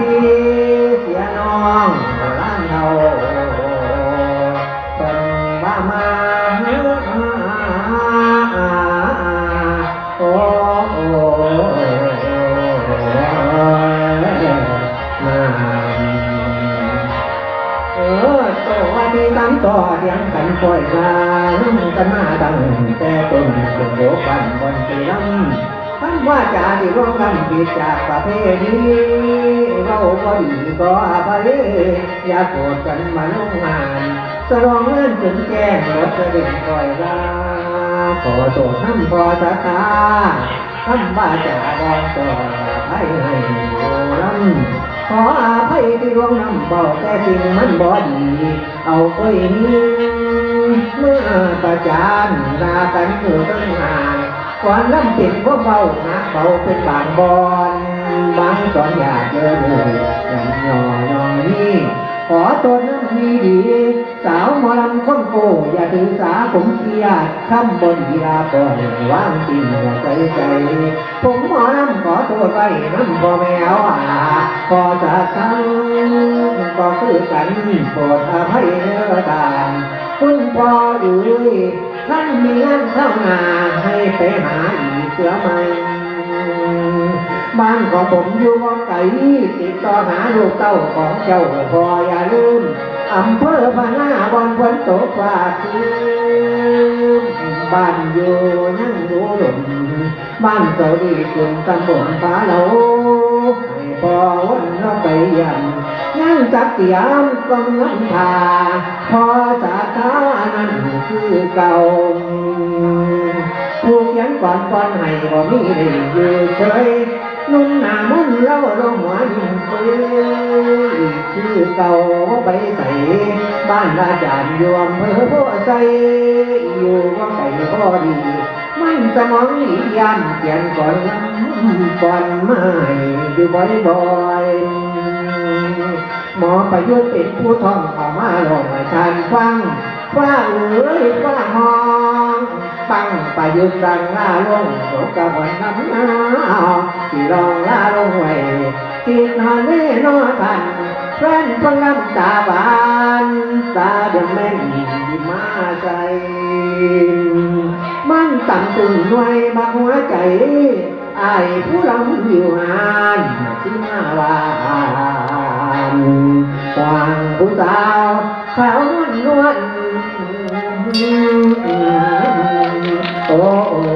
ดีเสียน้องร้านเราเป็นบ้ามาเนื้โอ้โอ้เออตัวดีตั้งต่อเดียงกันคอยมาชกันมาตั้งแต่ต้นจนโยกันบนเตียง ท่านว่าจะที่ร่วมกันผิดจากประเพณี เราก็ดีอย่าโกรธกันมาลงงานสรองเงินจนแจ้งรถจะเด็นปล่อยลาขอโทษน้ำพอสตาคำว่าจาบองต่อให้ให้โอลำขออาภัยที่ร่วงน้ำบอกแต่สิ่งมันบ่ดี เอาไปนี้เมื่อประจานลากันอยู่ตั้งนานก่อนลำป็นพวกเบานะเบาเป็นบางบอนบางตอนอยากเจอเลย หน่อยองนี้ขอตัวน้ำมีดี สาวหมอลำคนโกอย่าถือสาผมเกียดคำบนดีลาก่อนว่างจริงอย่าใจใจ ผมหมอลำขอโทษไว้น้ำบ่แมวอ่าพอจะทั้งก็คือกันโปรดอภัยเนื้อตามคุณพ่ออยู่ท่านมีงานเข้านาให้ไปหาอีกเสือไหม บ้านของผมอยู่ว่าไกลติดต่อหาลูกเต้าของเจ้าพออย่าลืมอำเภอพะนาวันฝนตกฟ้าคืนบ้านอยู่ยังดูหลมบ้านเสาดีกลุ่มตำบลฟ้าเหลาให้พอวันเราไปยันยังจักเตียมกองน้ำทาพอจากทานั้นคือเก่าผู้เขียนก่อนก่อนให้บ่มีได้อยู่เฉย นุ่มหน้ามนต์เล่าลงหัวยิ่งปื้อคือเก่าไปใส่บ้านอาจารย์ยวมเพื่อพ่อใส่อยู่ว่าไก่พ่อดีมันสมองหลียามเขียนก่อนลำก่อนไม่อยู่บ่อยๆหมอประยุทธ์เป็นผู้ท่องเข้ามาลงให้ทานฟังว่าเอ๋ยว่าหอ ปังประยุทธ์สั่งลาลงโสกวันน้ำหนาที่รองลาลงไว้ที่นอนแน่นอทันแฟนฟังน้ำตาบานตาเดือดแม่นที่มาใจ มันต่ำตึงหน่วยบักหัวใจไอ้ผู้ลำอยู่หานที่มาวานวางผู้สาวขาวนวลนวล โอ้โอ้